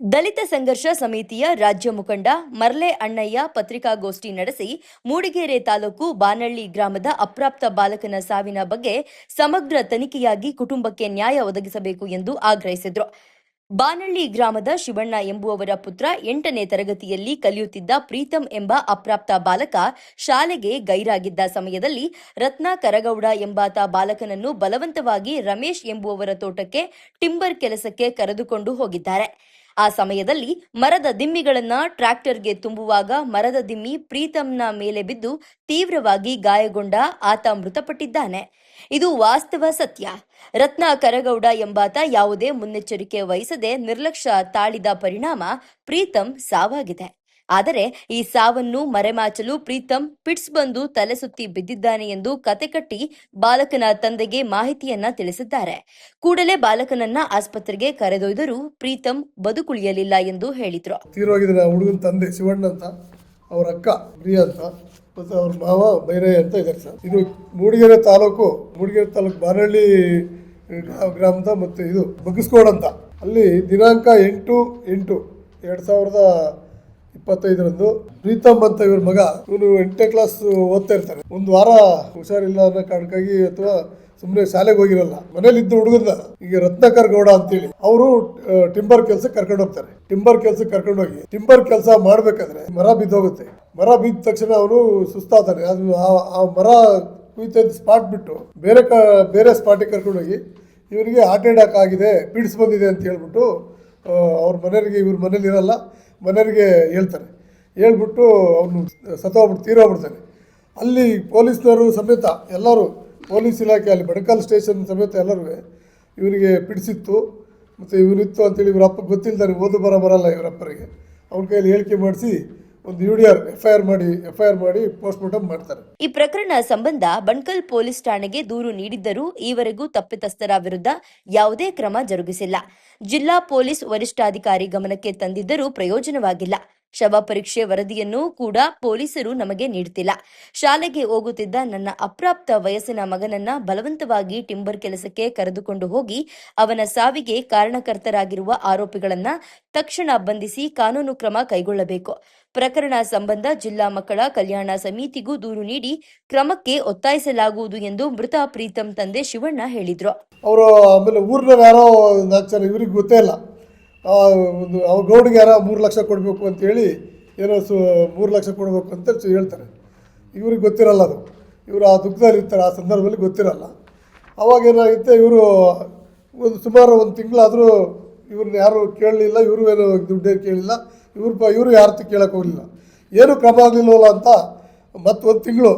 ದಲಿತ ಸಂಘರ್ಷ ಸಮಿತಿಯ ರಾಜ್ಯ ಮುಖಂಡ ಮರ್ಲೆ ಅಣ್ಣಯ್ಯ ಪತ್ರಿಕಾಗೋಷ್ಠಿ ನಡೆಸಿ ಮೂಡಿಗೆರೆ ತಾಲೂಕು ಬಾನಳ್ಳಿ ಗ್ರಾಮದ ಅಪ್ರಾಪ್ತ ಬಾಲಕನ ಸಾವಿನ ಬಗ್ಗೆ ಸಮಗ್ರ ತನಿಖೆಯಾಗಿ ಕುಟುಂಬಕ್ಕೆ ನ್ಯಾಯ ಒದಗಿಸಬೇಕು ಎಂದು ಆಗ್ರಹಿಸಿದರು. ಬಾನಳ್ಳಿ ಗ್ರಾಮದ ಶಿವಣ್ಣ ಎಂಬುವವರ ಪುತ್ರ ಎಂಟನೇ ತರಗತಿಯಲ್ಲಿ ಕಲಿಯುತ್ತಿದ್ದ ಪ್ರೀತಂ ಎಂಬ ಅಪ್ರಾಪ್ತ ಬಾಲಕ ಶಾಲೆಗೆ ಗೈರಾಗಿದ್ದ ಸಮಯದಲ್ಲಿ ರತ್ನ ಕರಗೌಡ ಎಂಬಾತ ಬಾಲಕನನ್ನು ಬಲವಂತವಾಗಿ ರಮೇಶ್ ಎಂಬುವವರ ತೋಟಕ್ಕೆ ಟಿಂಬರ್ ಕೆಲಸಕ್ಕೆ ಕರೆದುಕೊಂಡು ಹೋಗಿದ್ದಾರೆ. ಆ ಸಮಯದಲ್ಲಿ ಮರದ ದಿಮ್ಮಿಗಳನ್ನ ಟ್ರ್ಯಾಕ್ಟರ್ಗೆ ತುಂಬುವಾಗ ಮರದ ದಿಮ್ಮಿ ಪ್ರೀತಂನ ಮೇಲೆ ಬಿದ್ದು ತೀವ್ರವಾಗಿ ಗಾಯಗೊಂಡ ಆತ ಮೃತಪಟ್ಟಿದ್ದಾನೆ. ಇದು ವಾಸ್ತವ ಸತ್ಯ. ರತ್ನ ಕರಗೌಡ ಎಂಬಾತ ಯಾವುದೇ ಮುನ್ನೆಚ್ಚರಿಕೆ ವಹಿಸದೆ ನಿರ್ಲಕ್ಷ್ಯ ತಾಳಿದ ಪರಿಣಾಮ ಪ್ರೀತಂ ಸಾವಾಗಿದೆ. ಆದರೆ ಈ ಸಾವನ್ನು ಮರೆಮಾಚಲು ಪ್ರೀತಂ ಪಿಟ್ಸ್ ಬಂದು ತಲೆ ಸುತ್ತಿ ಬಿದ್ದಿದ್ದಾನೆ ಎಂದು ಕತೆ ಕಟ್ಟಿ ಬಾಲಕನ ತಂದೆಗೆ ಮಾಹಿತಿಯನ್ನ ತಿಳಿಸಿದ್ದಾರೆ. ಕೂಡಲೇ ಬಾಲಕನನ್ನ ಆಸ್ಪತ್ರೆಗೆ ಕರೆದೊಯ್ದರೂ ಪ್ರೀತಂ ಬದುಕುಳಿಯಲಿಲ್ಲ ಎಂದು ಹೇಳಿದ್ರು. ಹುಡುಗನ ತಂದೆ ಶಿವಣ್ಣ ಅಂತ, ಅವರ ಅಕ್ಕ ಪ್ರಿಯ ಅಂತ, ಮತ್ತು ಅವ್ರ ಮಾವ ಬೈರಯ್ಯ ಅಂತ ಇದ್ದಾರೆ ಸರ್. ಇದು ಮೂಡಿಗೆರೆ ತಾಲೂಕು ಮೂಡಿಗೆರೆ ತಾಲೂಕು ಬಾನಹಳ್ಳಿ ಗ್ರಾಮದ ಮತ್ತು ಇದು ಬಗ್ಗಿಸ್ಕೋಡ್ ಅಂತ. ಅಲ್ಲಿ ದಿನಾಂಕ ಎಂಟು ಎಂಟು, ಎರಡು ಸಾವಿರದ ಇಪ್ಪತ್ತೈದರಂದು ಪ್ರೀತಮ್ ಅಂತ ಇವ್ರ ಮಗ. ಇವನು ಎಂಟನೇ ಕ್ಲಾಸ್ ಓದ್ತಾ ಇರ್ತಾನೆ ಒಂದು ವಾರ ಹುಷಾರಿಲ್ಲ ಅನ್ನೋ ಕಾರಣಕ್ಕಾಗಿ ಅಥವಾ ಸುಮ್ಮನೆ ಶಾಲೆಗೆ ಹೋಗಿರಲ್ಲ. ಮನೇಲಿದ್ದ ಹುಡುಗನ ಈಗ ರತ್ನಾಕರ್ ಗೌಡ ಅಂತೇಳಿ. ಅವರು ಟಿಂಬರ್ ಕೆಲ್ಸಕ್ಕೆ ಕರ್ಕೊಂಡು ಹೋಗ್ತಾರೆ. ಟಿಂಬರ್ ಕೆಲ್ಸಕ್ಕೆ ಕರ್ಕೊಂಡು ಹೋಗಿ. ಟಿಂಬರ್ ಕೆಲಸ ಮಾಡಬೇಕಾದ್ರೆ ಮರ ಬಿದ್ದೋಗುತ್ತೆ. ಮರ ಬಿದ್ದ ತಕ್ಷಣ ಅವನು ಸುಸ್ತಾತಾನೆ ಅದು ಆ- ಮರ ಕುಯ್ತ ಸ್ಪಾಟ್ ಬಿಟ್ಟು ಬೇರೆ ಕ, ಬೇರೆ ಸ್ಪಾಟಿಗೆ ಕರ್ಕೊಂಡು ಹೋಗಿ ಇವರಿಗೆ ಹಾರ್ಟ್ ಅಟ್ಯಾಕ್ ಆಗಿದೆ ಬಂದಿದೆ ಅಂತ ಹೇಳ್ಬಿಟ್ಟು ಅವ್ರ ಮನೆಯವರಿಗೆ ಇವ್ರ ಮನೇಲಿ ಇರಲ್ಲ ಮನೆಯವರಿಗೆ ಹೇಳ್ತಾರೆ. ಹೇಳ್ಬಿಟ್ಟು ಅವನು ಸತ್ತೋಗ್ಬಿಟ್ಟು ತೀರೋಗ್ಬಿಡ್ತಾನೆ ಅಲ್ಲಿ ಪೊಲೀಸ್ನವರು ಸಮೇತ ಎಲ್ಲರೂ, ಪೊಲೀಸ್ ಇಲಾಖೆ ಅಲ್ಲಿ ಬಡಕಲ್ ಸ್ಟೇಷನ್ ಸಮೇತ ಎಲ್ಲರೂ ಇವರಿಗೆ ಪಿಡಿಸಿತ್ತು. ಮತ್ತು ಇವನಿತ್ತು ಅಂತೇಳಿ ಇವರಪ್ಪ ಅಪ್ಪ ಓದು ಬರ ಬರಲ್ಲ ಇವರಪ್ಪರಿಗೆ ಅವ್ನ ಕೈಯಲ್ಲಿ ಹೇಳಿಕೆ ಮಾಡಿಸಿ ಒಂದು U D R F I R ಮಾಡಿ ಎಫ್ಐಆರ್ ಮಾಡಿ ಈ ಪ್ರಕರಣ ಸಂಬಂಧ ಬಣ್ಕಲ್ ಪೊಲೀಸ್ ಠಾಣೆಗೆ ದೂರು ನೀಡಿದ್ದರೂ ಈವರೆಗೂ ತಪ್ಪಿತಸ್ಥರ ವಿರುದ್ಧ ಯಾವುದೇ ಕ್ರಮ ಜರುಗಿಸಿಲ್ಲ. ಜಿಲ್ಲಾ ಪೊಲೀಸ್ ವರಿಷ್ಠಾಧಿಕಾರಿ ಗಮನಕ್ಕೆ ತಂದಿದ್ದರೂ ಪ್ರಯೋಜನವಾಗಿಲ್ಲ. ಶವ ಪರೀಕ್ಷೆ ವರದಿಯನ್ನು ಕೂಡ ಪೊಲೀಸರು ನಮಗೆ ನೀಡುತ್ತಿಲ್ಲ ಶಾಲೆಗೆ ಹೋಗುತ್ತಿದ್ದ ನನ್ನ ಅಪ್ರಾಪ್ತ ವಯಸ್ಸಿನ ಮಗನನ್ನ ಬಲವಂತವಾಗಿ ಟಿಂಬರ್ ಕೆಲಸಕ್ಕೆ ಕರೆದುಕೊಂಡು ಹೋಗಿ ಅವನ ಸಾವಿಗೆ ಕಾರಣಕರ್ತರಾಗಿರುವ ಆರೋಪಿಗಳನ್ನ ತಕ್ಷಣ ಬಂಧಿಸಿ ಕಾನೂನು ಕ್ರಮ ಕೈಗೊಳ್ಳಬೇಕು. ಪ್ರಕರಣ ಸಂಬಂಧ ಜಿಲ್ಲಾ ಮಕ್ಕಳ ಕಲ್ಯಾಣ ಸಮಿತಿಗೂ ದೂರು ನೀಡಿ ಕ್ರಮಕ್ಕೆ ಒತ್ತಾಯಿಸಲಾಗುವುದು ಎಂದು ಮೃತ ಪ್ರೀತಂ ತಂದೆ ಶಿವಣ್ಣ ಹೇಳಿದ್ರು. ಅವರು ಆಮೇಲೆ ಊರಿನ ಯಾರೋ ಇವ್ರಿಗೆ ಗೊತ್ತೇ ಇಲ್ಲ. ಒಂದು ಅವ್ರ ಗೌಡ್ಗೆ ಯಾರೋ ಮೂರು ಲಕ್ಷ ಕೊಡಬೇಕು ಅಂತೇಳಿ ಏನೋ ಸು ಮೂರು ಲಕ್ಷ ಕೊಡಬೇಕು ಅಂತ ಹೇಳ್ತಾರೆ. ಇವ್ರಿಗೆ ಗೊತ್ತಿರಲ್ಲ ಅದು. ಇವರು ಆ ದುಃಖದಲ್ಲಿ ಇರ್ತಾರೆ, ಆ ಸಂದರ್ಭದಲ್ಲಿ ಗೊತ್ತಿರಲ್ಲ. ಅವಾಗ ಏನಾಗುತ್ತೆ, ಇವರು ಒಂದು ಸುಮಾರು ಒಂದು ತಿಂಗಳಾದರೂ ಇವ್ರನ್ನ ಯಾರು ಕೇಳಲಿಲ್ಲ, ಇವರು ಏನು ದುಡ್ಡೇನು ಕೇಳಿಲ್ಲ, ಇವ್ರು ಪ, ಇವರು ಯಾರತ್ತು ಕೇಳೋಕೆ ಹೋಗಲಿಲ್ಲ. ಏನೂ ಕ್ರಮ ಆಗಲಿಲ್ಲವಲ್ಲ ಅಂತ ಮತ್ತೆ ಒಂದು ತಿಂಗಳು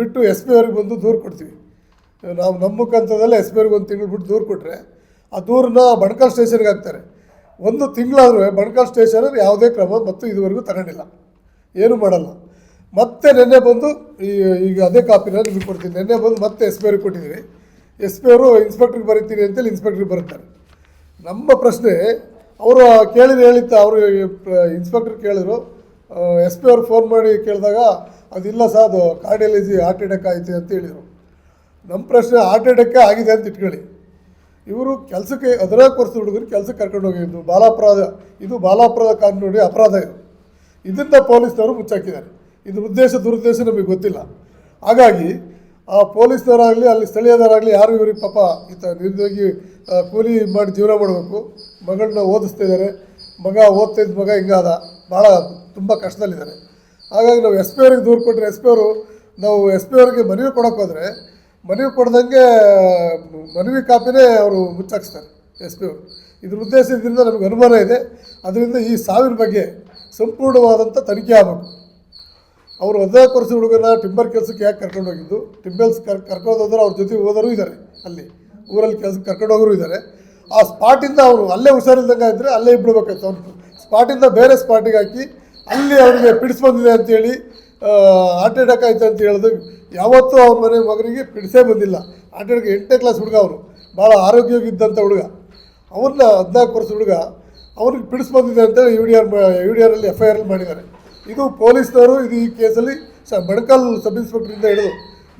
ಬಿಟ್ಟು ಎಸ್ ಪಿ ಅವ್ರಿಗೆ ಬಂದು ದೂರು ಕೊಡ್ತೀವಿ. ನಾವು ನಮ್ಮ ಮುಖಾಂತರದಲ್ಲೇ ಎಸ್ ಪಿ ಅವ್ರಿಗೆ ಒಂದು ತಿಂಗಳು ಬಿಟ್ಟು ದೂರು ಕೊಟ್ಟರೆ ಆ ದೂರನ್ನ ಬಣಕಲ್ ಸ್ಟೇಷನ್ಗೆ ಹಾಕ್ತಾರೆ. ಒಂದು ತಿಂಗಳಾದರೂ ಬಣಕಲ್ ಸ್ಟೇಷನಲ್ಲಿ ಯಾವುದೇ ಕ್ರಮ ಮತ್ತು ಇದುವರೆಗೂ ತಗೊಂಡಿಲ್ಲ. ಏನೂ ಮಾಡಲ್ಲ. ಮತ್ತೆ ನೆನ್ನೆ ಬಂದು ಈ, ಈಗ ಅದೇ ಕಾಪಿನ ನಿಮಗೆ ಕೊಡ್ತೀನಿ. ನೆನ್ನೆ ಬಂದು ಮತ್ತೆ ಎಸ್ ಪಿ ಅವ್ರಿಗೆ ಕೊಟ್ಟಿದ್ದೀವಿ. ಎಸ್ ಪಿ ಅವರು ಇನ್ಸ್ಪೆಕ್ಟ್ರಿಗೆ ಬರೀತೀನಿ ಅಂತೇಳಿ ಇನ್ಸ್ಪೆಕ್ಟ್ರಿಗೆ ಬರುತ್ತಾರೆ. ನಮ್ಮ ಪ್ರಶ್ನೆ, ಅವರು ಕೇಳಿದ ಹೇಳಿದ್ದ ಅವರು, ಇನ್ಸ್ಪೆಕ್ಟ್ರ್ ಕೇಳಿದ್ರು ಎಸ್ ಪಿ ಅವ್ರು ಫೋನ್ ಮಾಡಿ ಕೇಳಿದಾಗ, ಅದಿಲ್ಲ ಸರ್, ಅದು ಕಾರ್ಡಿಯಾಲಜಿ ಹಾರ್ಟ್ ಅಟ್ಯಾಕ್ ಆಯಿತು ಅಂತ ಹೇಳಿದರು. ನಮ್ಮ ಪ್ರಶ್ನೆ, ಹಾರ್ಟ್ ಅಟ್ಯಾಕೇ ಆಗಿದೆ ಅಂತ ಇಟ್ಕೊಳ್ಳಿ. ಇವರು ಕೆಲಸಕ್ಕೆ ಅದರ ವರ್ಷದ ಹುಡುಗರು ಕೆಲಸಕ್ಕೆ ಕರ್ಕೊಂಡು ಹೋಗಿದ್ದು ಬಾಲಾಪರಾಧ, ಇದು ಬಾಲಾಪರಾಧ ಕಾನೂನು ಅಪರಾಧ ಇದು. ಇದರಿಂದ ಪೊಲೀಸ್ನವರು ಮುಚ್ಚಾಕಿದ್ದಾರೆ. ಇದು ಉದ್ದೇಶ, ದುರುದ್ದೇಶ ನಮಗೆ ಗೊತ್ತಿಲ್ಲ. ಹಾಗಾಗಿ ಆ ಪೊಲೀಸ್ನವರಾಗಲಿ, ಅಲ್ಲಿ ಸ್ಥಳೀಯದವರಾಗಲಿ ಯಾರು ಇವ್ರಿಗೆ ಪಾಪ ಈತ ನಿರುದ್ಯೋಗಿ ಕೂಲಿ ಮಾಡಿ ಜೀವನ ಮಾಡಬೇಕು, ಮಗಳನ್ನ ಓದಿಸ್ತಾ ಇದ್ದಾರೆ, ಮಗ ಓದ್ತಾ ಇದ್ದ ಮಗ ಹಿಂಗಾದ ಭಾಳ ತುಂಬ ಕಷ್ಟದಲ್ಲಿದ್ದಾರೆ. ಹಾಗಾಗಿ ನಾವು ಎಸ್ ಪಿ ಅವ್ರಿಗೆ ದೂರು ಕೊಟ್ಟರೆ, ಎಸ್ ಪಿ ಅವರು, ನಾವು ಎಸ್ ಪಿ ಅವ್ರಿಗೆ ಮನವಿ ಕೊಡೋಕ್ಕೋದ್ರೆ ಮನವಿ ಕೊಡ್ದಂಗೆ, ಮನವಿ ಕಾಪಿನೇ ಅವರು ಮುಚ್ಚಾಕ್ಸ್ತಾರೆ, ಎಸ್ ಪಿ ಅವರು. ಇದ್ರ ಉದ್ದೇಶದಿಂದ ನಮಗೆ ಅನುಮಾನ ಇದೆ. ಅದರಿಂದ ಈ ಸಾವಿನ ಬಗ್ಗೆ ಸಂಪೂರ್ಣವಾದಂಥ ತನಿಖೆ ಆಗಬೇಕು. ಅವರು ಹದಿನಾಲ್ಕು ವರ್ಷ ಹುಡುಗನ ಟಿಂಬರ್ ಕೆಲಸಕ್ಕೆ ಯಾಕೆ ಕರ್ಕೊಂಡು ಹೋಗಿದ್ದು? ಟಿಂಬಲ್ಸ್ ಕರ್, ಕರ್ಕೊಂಡು ಅವ್ರ ಜೊತೆ ಹೋದರೂ ಇದ್ದಾರೆ ಅಲ್ಲಿ. ಊರಲ್ಲಿ ಕೆಲಸಕ್ಕೆ ಕರ್ಕೊಂಡು ಹೋಗೋರು ಇದ್ದಾರೆ ಆ ಸ್ಪಾಟಿಂದ ಅವರು ಅಲ್ಲೇ ಹುಷಾರಿಲ್ದಂಗೆ ಇದ್ದರೆ ಅಲ್ಲೇ ಬಿಡ್ಬೇಕಾಯ್ತು ಅವ್ರು ಸ್ಪಾಟಿಂದ ಬೇರೆ ಸ್ಪಾಟಿಗೆ ಹಾಕಿ ಅಲ್ಲಿ ಅವರಿಗೆ ಪಿಡಿಸ್ಬಂದಿದೆ ಅಂತೇಳಿ ಹಾರ್ಟ್ ಅಟ್ಯಾಕ್ ಆಯ್ತು ಅಂತ ಹೇಳಿದ್ರು ಯಾವತ್ತೂ ಅವ್ರ ಮನೆ ಮಗನಿಗೆ ಪಿಡಿಸೇ ಬಂದಿಲ್ಲ. ಹಾರ್ಟ್ ಅಟ್ಯಾಕ್ ಎಂಟನೇ ಕ್ಲಾಸ್ ಹುಡುಗ ಅವರು. ಭಾಳ ಆರೋಗ್ಯವಾಗಿದ್ದಂಥ ಹುಡುಗ. ಅವ್ರನ್ನ ಹದಿನಾಲ್ಕು ವರ್ಷ ಹುಡುಗ ಅವ್ರಿಗೆ ಪಿಡಿಸ್ ಬಂದಿದೆ ಅಂತೇಳಿ U D R U D ಆರಲ್ಲಿ ಎಫ್ ಐ ಆರ್ ಮಾಡಿದ್ದಾರೆ. ಇದು ಪೊಲೀಸ್ನವರು ಇದು ಈ ಕೇಸಲ್ಲಿ ಸ ಬಣಕಾಲ್ ಸಬ್ ಇನ್ಸ್ಪೆಕ್ಟ್ರಿಂದ ಹಿಡಿದು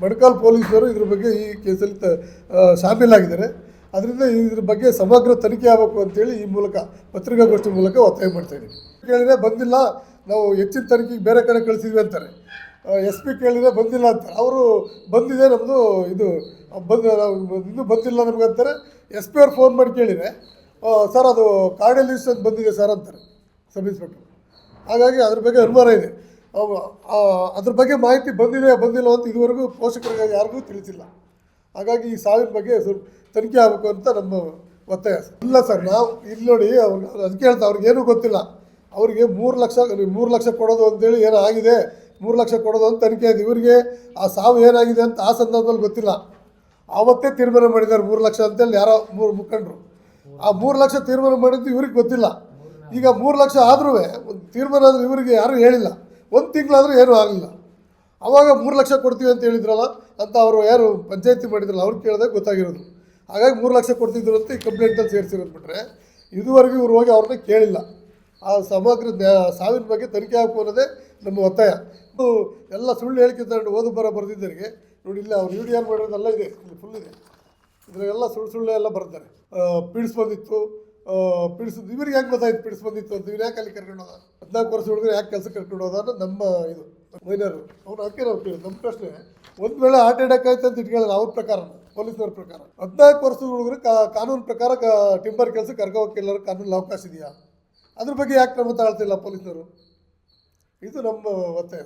ಬಣಕಾಲ್ ಪೊಲೀಸ್ನವರು ಇದ್ರ ಬಗ್ಗೆ ಈ ಕೇಸಲ್ಲಿ ತ ಶಾಮೀಲಾಗಿದ್ದಾರೆ ಅದರಿಂದ ಇದ್ರ ಬಗ್ಗೆ ಸಮಗ್ರ ತನಿಖೆ ಆಗಬೇಕು ಅಂತೇಳಿ ಈ ಮೂಲಕ, ಪತ್ರಿಕಾಗೋಷ್ಠಿ ಮೂಲಕ ಒತ್ತಾಯ ಮಾಡ್ತಾ ಇದ್ದೀನಿ. ಕೇಳಿದ್ರೆ ಬಂದಿಲ್ಲ ನಾವು ಹೆಚ್ಚಿನ ತನಿಖೆಗೆ ಬೇರೆ ಕಡೆ ಕಳಿಸಿದ್ವಿ ಅಂತಾರೆ. ಎಸ್ ಪಿ ಕೇಳಿದ್ರೆ ಬಂದಿಲ್ಲ ಅಂತಾರೆ. ಅವರು ಬಂದಿದೆ ನಮ್ಮದು ಇದು, ಬಂದ ಇನ್ನೂ ಬಂದಿಲ್ಲ ನಮ್ಗೆ ಅಂತಾರೆ. ಎಸ್ ಪಿ ಅವ್ರು ಫೋನ್ ಮಾಡಿ ಕೇಳಿದರೆ ಸರ್, ಅದು ಕಾರ್ಡಿಯಲ್ ಲಿಸ್ಟ್ ಅಂತ ಬಂದಿದೆ ಸರ್? ಅಂತಾರೆ ಸಬ್ ಇನ್ಸ್ಪೆಕ್ಟರ್. ಹಾಗಾಗಿ ಅದ್ರ ಬಗ್ಗೆ ಅನುಮಾನ ಇದೆ. ಅದ್ರ ಬಗ್ಗೆ ಮಾಹಿತಿ ಬಂದಿದೆ, ಬಂದಿಲ್ಲ ಅಂತ ಇದುವರೆಗೂ ಪೋಷಕರಿಗೆ ಯಾರಿಗೂ ತಿಳಿಸಿಲ್ಲ. ಹಾಗಾಗಿ ಈ ಸಾವಿನ ಬಗ್ಗೆ ಸ್ವಲ್ಪ ತನಿಖೆ ಆಗಬೇಕು ಅಂತ ನಮ್ಮ ಒತ್ತಾಯ. ಇಲ್ಲ ಸರ್, ನಾವು ಇಲ್ಲಿ ನೋಡಿ ಅವ್ರಿಗೆ ಅದಕ್ಕೆ ಹೇಳ್ತಾ ಅವ್ರಿಗೇನೂ ಗೊತ್ತಿಲ್ಲ. ಅವರಿಗೆ ಮೂರು ಲಕ್ಷ ಮೂರು ಲಕ್ಷ ಕೊಡೋದು ಅಂತೇಳಿ ಏನೋ ಆಗಿದೆ ಮೂರು ಲಕ್ಷ ಕೊಡೋದು ಅಂತ ತನಿಖೆ ಆಯ್ತು ಇವರಿಗೆ ಆ ಸಾವು ಏನಾಗಿದೆ ಅಂತ ಆ ಸಂದರ್ಭದಲ್ಲಿ ಗೊತ್ತಿಲ್ಲ. ಆವತ್ತೇ ತೀರ್ಮಾನ ಮಾಡಿದ್ದಾರೆ ಮೂರು ಲಕ್ಷ ಅಂತೇಳಿ ಯಾರೋ ಮೂರು ಮುಖಂಡರು. ಆ ಮೂರು ಲಕ್ಷ ತೀರ್ಮಾನ ಮಾಡಿದ್ದು ಇವ್ರಿಗೆ ಗೊತ್ತಿಲ್ಲ. ಈಗ ಮೂರು ಲಕ್ಷ ಆದರೂ ಒಂದು ತೀರ್ಮಾನ ಆದರೂ ಇವರಿಗೆ ಯಾರೂ ಹೇಳಿಲ್ಲ. ಒಂದು ತಿಂಗಳಾದರೂ ಏನೂ ಆಗಲಿಲ್ಲ. ಅವಾಗ ಮೂರು ಲಕ್ಷ ಕೊಡ್ತೀವಿ ಅಂತ ಹೇಳಿದ್ರಲ್ಲ, ಅಂತ ಅವರು ಯಾರು ಪಂಚಾಯತಿ ಮಾಡಿದ್ರಲ್ಲ, ಅವ್ರು ಕೇಳಿದಾಗ ಗೊತ್ತಾಗಿರೋದು. ಹಾಗಾಗಿ ಮೂರು ಲಕ್ಷ ಕೊಡ್ತಿದ್ರು ಅಂತ ಈ ಕಂಪ್ಲೇಂಟಲ್ಲಿ ಸೇರಿಸಿರೋದು ಬಿಟ್ಟರೆ ಇದುವರೆಗೂ ಇವ್ರು ಹೋಗಿ ಅವ್ರನ್ನ ಕೇಳಿಲ್ಲ. ಆ ಸಮಗ್ರ ಸಾವಿನ ಬಗ್ಗೆ ತನಿಖೆ ಹಾಕು ಅನ್ನೋದೇ ನಮ್ಮ ಒತ್ತಾಯ. ಇದು ಎಲ್ಲ ಸುಳ್ಳು ತಗೊಂಡು ಓದು ಬರ ಬರೆದಿದ್ದರಿಗೆ. ನೋಡಿ, ಇಲ್ಲ, ಅವ್ರು ವಿಡಿಯೋ ಮಾಡಿರೋದೆಲ್ಲ ಇದೆ, ಇಲ್ಲಿ ಫುಲ್ ಇದೆ. ಇದರಲ್ಲೆಲ್ಲ ಸುಳ್ಳು ಸುಳ್ಳು ಎಲ್ಲ ಬರ್ತಾರೆ. ಪೀಡಿಸ್ ಬಂದಿತ್ತು ಪೀಡಿಸಿದ್ದು ಇವ್ರಿಗೆ ಯಾಕೆ ಗೊತ್ತಾಯ್ತು ಪೀಡಿಸ್ ಬಂದಿತ್ತು ಅಂತ? ಇವ್ರು ಯಾಕೆ ಅಲ್ಲಿ ಕರ್ಕೊಂಡು ಹೋದ? ಹದಿನಾಲ್ಕು ವರ್ಷ ಹುಡುಗರು ಯಾಕೆ ಕೆಲಸ ಕರ್ಕೊಂಡು ಹೋದ ಅನ್ನೋದು ನಮ್ಮ ಇದು. ಮೈನರು. ಅವ್ರು ಅದಕ್ಕೆ ನಾವು ಕೇಳಿ ನಮ್ಮ ಪ್ರಶ್ನೆ, ಒಂದು ವೇಳೆ ಹಾರ್ಟ್ ಅಟ್ಯಾಕ್ ಆಯ್ತು ಅಂತ ಇಟ್ಕೊಳ್ಳೋದು ಅವ್ರ ಪ್ರಕಾರ, ಪೊಲೀಸ್ನವ್ರ ಪ್ರಕಾರ. ಹದಿನಾಲ್ಕು ವರ್ಷದ ಹುಡುಗರು ಕಾನೂನು ಪ್ರಕಾರ ಟಿಂಬರ್ ಕೆಲಸ ಕರ್ಕೊಕ್ಕೆ ಎಲ್ಲರೂ ಕಾನೂನು ಅವಕಾಶ ಇದೆಯಾ? ಅದ್ರ ಬಗ್ಗೆ ಯಾಕೆ ಕ್ರಮ ತಾಳ್ತಿಲ್ಲ ಪೊಲೀಸರು? ಇದು ನಮ್ಮ ಒತ್ತಾಯ